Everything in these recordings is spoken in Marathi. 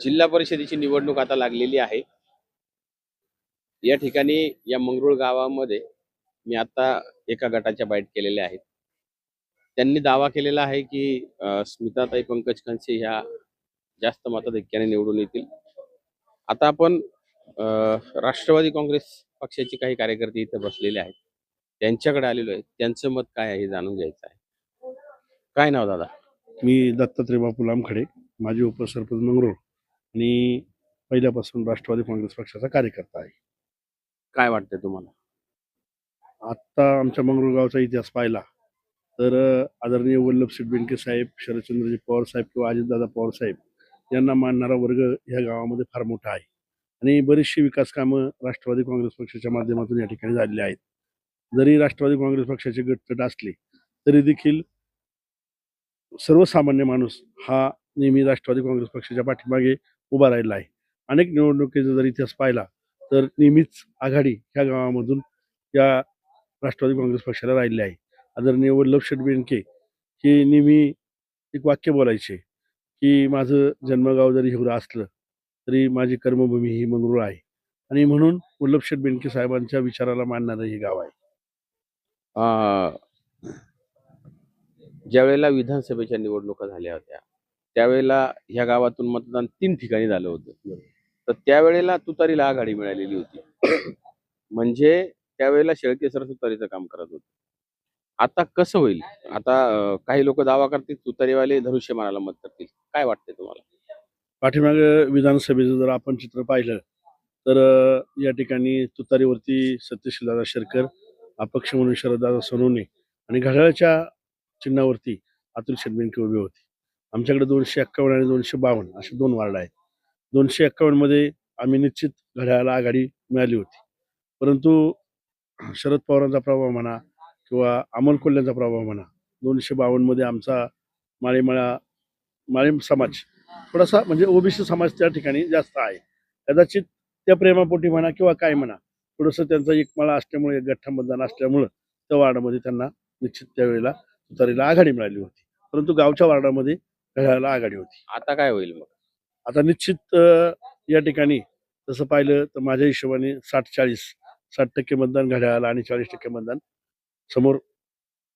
जिल्हा परिषदेची निवडणूक आता लागलेली आहे. या ठिकाणी या मंगरुळ गावामध्ये मी आता एका गटाच्या बाईट केलेल्या आहेत. त्यांनी दावा केलेला आहे की स्मिताताई पंकज खनसे ह्या जास्त मताधिक्याने निवडून येतील. आता आपण राष्ट्रवादी काँग्रेस पक्षाचे काही कार्यकर्ते इथे बसलेले आहेत. त्यांच्याकडे आलेलो आहे. त्यांचं मत काय आहे हे जाणून घ्यायचं आहे. काय नाव दादा? मी दत्तात्रय बापू लामखडे माजी उपसरपंच मंगरूळ आणि पहिल्यापासून राष्ट्रवादी काँग्रेस पक्षाचा कार्यकर्ता आहे. काय वाटतंय तुम्हाला? आत्ता आमच्या मंगरूळ गावचा इतिहास पाहिला तर आदरणीय वल्लभशेठ बेनके साहेब शरदचंद्रजी पवार साहेब किंवा अजितदादा पवार साहेब यांना मानणारा वर्ग ह्या गावामध्ये फार मोठा आहे. आणि बरीचशी विकास कामं राष्ट्रवादी काँग्रेस पक्षाच्या माध्यमातून या ठिकाणी झालेली आहेत. जरी राष्ट्रवादी काँग्रेस पक्षाचे गटतट असले तरी देखील सर्वसामान्य माणूस हा नेहमी राष्ट्रवादी काँग्रेस पक्षाच्या पाठीमागे उभा राहिला आहे. अनेक निवडणुकीचा जर इतिहास पाहिला तर नेहमीच आघाडी ह्या गावामधून या राष्ट्रवादी काँग्रेस पक्षाला राहिली आहे. आदरणीय वल्लभ शेठ बेनके हे नेहमी एक वाक्य बोलायचे की माझं जन्मगाव जरी हिवरा असलं तरी माझी कर्मभूमी ही मंगरूळ आहे. आणि म्हणून वल्लभ शेठ साहेबांच्या विचाराला मानणारं हे गाव आहे. ज्यावेळेला विधानसभेच्या निवडणुका झाल्या होत्या त्यावेळेला ह्या गावातून मतदान तीन ठिकाणी झालं होतं. तर त्यावेळेला तुतारीला आघाडी मिळालेली होती. म्हणजे त्यावेळेला शेळके सर तुतारीचं काम करत होते. आता कसं होईल? आता काही लोक दावा करतील तुतारीवाले धनुष्यमानाला मत करतील. काय वाटतंय तुम्हाला? पाठीमाग विधानसभेचं जर आपण चित्र पाहिलं तर या ठिकाणी तुतारीवरती सत्यशीलदादा शेरकर अपक्ष म्हणून शरददादा सोनवणे आणि घड्याळाच्या चिन्हावरती अतुल शेटबेनके उभे होते. आमच्याकडे दोनशे एक्कावन्न आणि दोनशे बावन्न असे दोन वार्ड आहेत. दोनशे एक्कावन्नमध्ये आम्ही निश्चित घड्याळाला आघाडी मिळाली होती. परंतु शरद पवारांचा प्रभाव म्हणा किंवा अमोल कोल्ह्यांचा प्रभाव म्हणा दोनशे बावन्नमध्ये आमचा माळीमळा माळी समाज थोडासा म्हणजे ओबीसी समाज त्या ठिकाणी जास्त आहे. कदाचित त्या प्रेमापोटी म्हणा किंवा काय म्हणा थोडंसं त्यांचा एक मला असल्यामुळे एक गठ्ठा मतदान असल्यामुळं त्या वार्डामध्ये त्यांना निश्चित त्यावेळेला तुतारीला आघाडी मिळाली होती. परंतु गावच्या वार्डामध्ये घड्याळाला आघाडी होती. आता काय होईल मग? आता निश्चित या ठिकाणी तसं पाहिलं तर माझ्या हिशोबाने साठ चाळीस साठ टक्के मतदान घड्याळाला आणि चाळीस टक्के मतदान समोर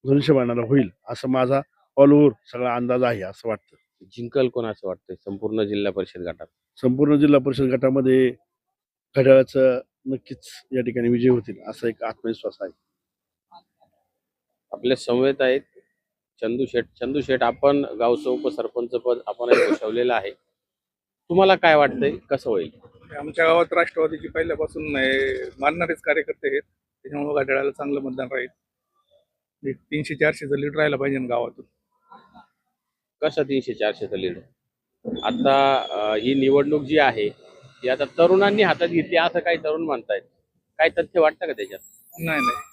धनुष्यबाणाला होईल असं माझा ऑल ओव्हर सगळा अंदाज आहे असं वाटतं. जिंकल कोण असं वाटतंय? संपूर्ण जिल्हा परिषद गटात. संपूर्ण जिल्हा परिषद गटामध्ये घड्याळाचं नक्कीच या ठिकाणी विजय होतील असा एक आत्मविश्वास आहे. आपले समवेत आहेत चंदू शेठ. चंदू शेठ आपण गावचं उपसरपंच पद आपण भूषवलेलं आहे. तुम्हाला काय वाटतंय? कसं होईल? आमच्या गावात राष्ट्रवादीची पहिल्यापासून मानणारेच कार्यकर्ते आहेत. त्याच्यामुळे घड्याळाला चांगलं मतदान राहील. एक तीनशे चारशेचं लीड राहायला पाहिजे ना गावातून. कसं तीनशे चारशेचं लीड? आता अं, ही निवडणूक जी आहे ती आता तरुणांनी हातात घेतली असं काही तरुण म्हणतायत. काय तथ्य वाटतं का त्याच्यात? नाही नाही.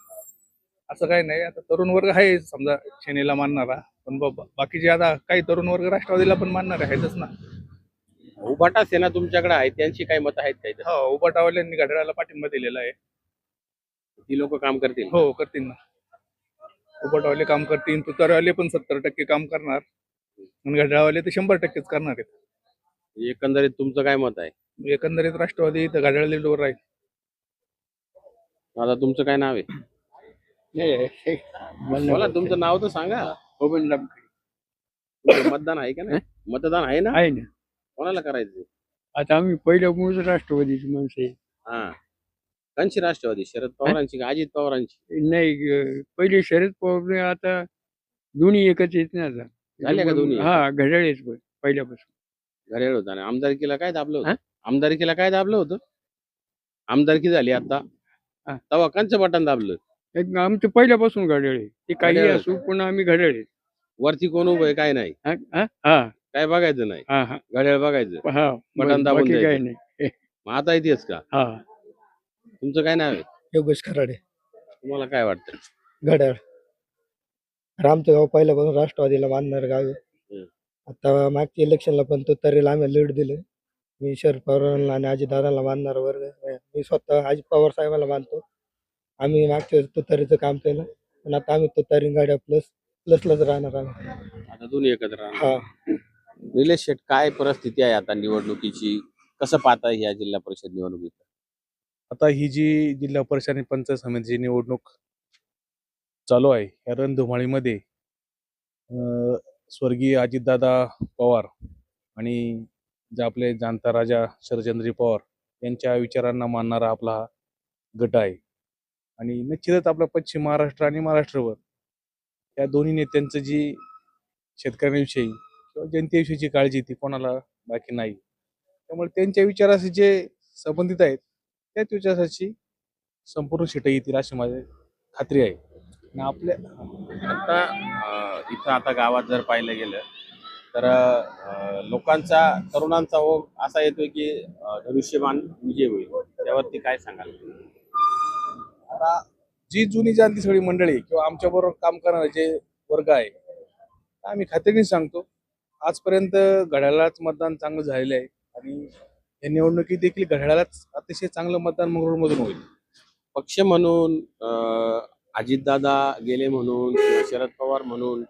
असं काही नाही. आता तरुण वर्ग आहे समजा सेनेला मानणारा. पण बाकीचे आता काही तरुण वर्ग राष्ट्रवादीला पण मानणारे आहेतच ना. उभाटा सेना तुमच्याकडे आहे? त्यांची काही मतं आहेत काही हो उबाटावाल्यांनी घड्याळाला पाठिंबा दिलेला आहे. ती लोक काम करतील. हो करतील ना. उबाटावाले काम करतील. तुतारवाले पण सत्तर टक्के काम करणार. आणि घड्याळवाले तर शंभर टक्केच करणार आहेत. एकंदरीत तुमचं काय मत आहे? एकंदरीत राष्ट्रवादी इथं घड्याळ राहील. आता तुमचं काय नाव आहे? बोला तुमचं नाव तर सांगा. तुमचं मतदान आहे का नाही? मतदान आहे ना? आहे ना. कोणाला करायचं आता आम्ही पहिल्या मूळ राष्ट्रवादीची माणसं आहे. हा. कंची राष्ट्रवादी? शरद पवारांची का अजित पवारांची? नाही अं, पहिले शरद पवार आता दोन्ही एकच येत ना आता. झाले का दोन्ही? हा घड्याळेच पण पहिल्यापासून. घरेड होता आणि आमदारकीला काय दाबलं हा? होतं आमदारकीला काय दाबलं होतं? आमदारकी झाली आता. हा. तेव्हा कंचं बटन दाबलं? एक आमचं पहिल्यापासून घड्याळ आहे. ते काही घड्याळ. असू पण आम्ही घड्याळ आहे. वरती कोण उभं आहे? काय नाही. हा? हा? हा. काय बघायचं नाही. हा हा. घड्याळ बघायचं. हा बटन दाबून बाकी नाही. मग आता येतेच का? हा. तुमचं काय नाव आहे? योगेश खराडे. तुम्हाला काय वाटतं? घड्याळ. आमचं गाव पहिल्यापासून राष्ट्रवादीला मानणार गाव आहे. हम्म. आता मागच्या इलेक्शनला पण तो तरीला आम्ही लीड दिले. मी शरद पवारांना आणि अजितदादांना मानणार वर्ग आहे. मी स्वतः अजित पवार साहेबांना मानतो. आम्ही मागच्या वेळेस तुतारीचं काम केलं पण आता आम्ही तुतारी गाड्या प्लस प्लसलाच राहणार आम्ही. आता दोन्ही एकत्र राहणार. हा. निलेश शेठ काय परिस्थिती आहे आता निवडणुकीची? कसं पाहता या जिल्हा परिषद निवडणुकीत? आता ही जी जिल्हा परिषद आणि पंचायत समितीची निवडणूक चालू आहे या रणधुमाळीमध्ये अं, स्वर्गीय अजितदादा पवार आणि जे आपले जाणता राजा शरचंद्री पवार यांच्या विचारांना मानणारा आपला हा गट आहे. आणि निश्चितच आपला पश्चिम महाराष्ट्र आणि महाराष्ट्रभर या दोन्ही नेत्यांचं जी शेतकऱ्यांविषयी किंवा जनतेविषयीची काळजी ती कोणाला बाकी नाही. त्यामुळे त्यांच्या विचाराशी जे संबंधित आहेत त्याच विचाराशी संपूर्ण शिट येतील अशी माझी खात्री आहे. आणि आपल्या आता इथं आता गावात जर पाहिलं गेलं तर लोकांचा तरुणांचा ओघ असा येतोय की धनुष्यमान विजय होईल. त्यावरती काय सांगाल जी जुनी जाणती सगळी मंडळी किंवा आमच्याबरोबर काम करणारे जे वर्ग आहे आम्ही खात्रीने सांगतो आजपर्यंत घड्याळाच मतदान चांगलं झालेलं आहे आणि या निवडणुकीत देखील घड्याळाच अतिशय चांगलं मतदान मंगळूरमधून होईल. पक्ष म्हणून अजितदादा गेले म्हणून किंवा शरद पवार म्हणून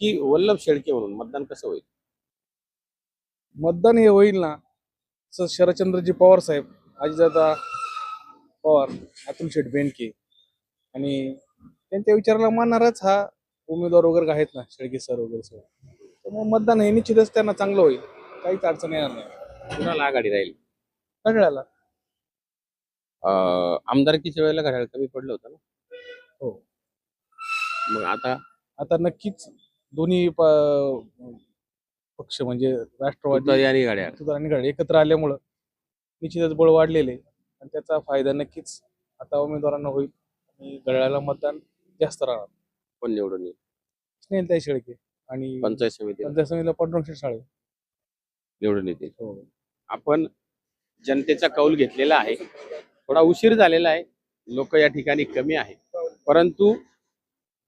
की वल्लभ शेळके म्हणून मतदान कसं होईल? मतदान हे होईल ना शरदचंद्रजी पवार साहेब अजितदादा पवार अतुल शेठ बेनके आणि त्यांच्या विचाराला मानणारच हा उमेदवार वगैरे आहेत ना शेळके सर वगैरे सर त्यामुळे मतदान हे निश्चितच त्यांना चांगलं होईल. काहीच अडचण येणार नाही. कुणाला आघाडी राहील? घड्याळाला. आमदारकीच्या वेळेला घड्याळ कमी पडलं होतं ना? हो. मग आता? आता नक्कीच दोन्ही पक्ष म्हणजे राष्ट्रवादी आणि घड्याळ. घड्याळ एकत्र आल्यामुळं निश्चितच बळ वाढलेले आणि त्याचा फायदा नक्कीच आता उमेदवारांना होईल. आणि घड्याळाला मतदान जास्त राहणार. कोण निवडून येईल? स्नेहलताई शेळके आणि पंचायत समिती. पंचायत समितीला पांडुरंग शाळे. निवडून येतील. हो. आपण जनतेचा कौल घेतलेला आहे. थोडा उशीर झालेला आहे. लोक या ठिकाणी कमी आहे परंतु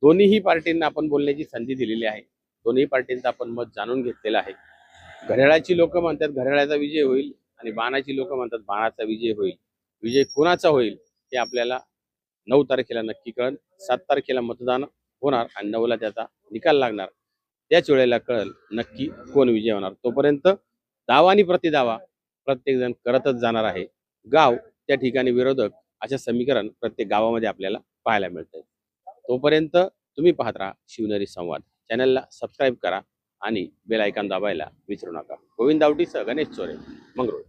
दोन्हीही पार्टींना आपण बोलण्याची संधी दिलेली आहे. दोन्ही पार्टींचं आपण मत जाणून घेतलेलं आहे. घड्याळाची लोक म्हणतात घड्याळाचा विजय होईल. आणि बाणाची लोक म्हणतात बाणाचा विजय होईल. विजय कोणाचा होईल हे आपल्याला नऊ तारखेला नक्की कळेल. सात तारखेला मतदान होणार आणि नऊला त्याचा निकाल लागणार. त्याच वेळेला कळेल नक्की कोण विजय होणार. तोपर्यंत दावा आणि प्रतिदावा प्रत्येकजण करतच जाणार आहे. गाव त्या ठिकाणी विरोधक अशा समीकरण प्रत्येक गावामध्ये आपल्याला पाहायला मिळत तोपर्यंत तुम्ही पाहत राहा शिवनेरी संवाद. चॅनलला सबस्क्राईब करा आणि बेल दाबायला विसरू नका. गोविंद आवटीसह गणेश चोरे मंगरूळ.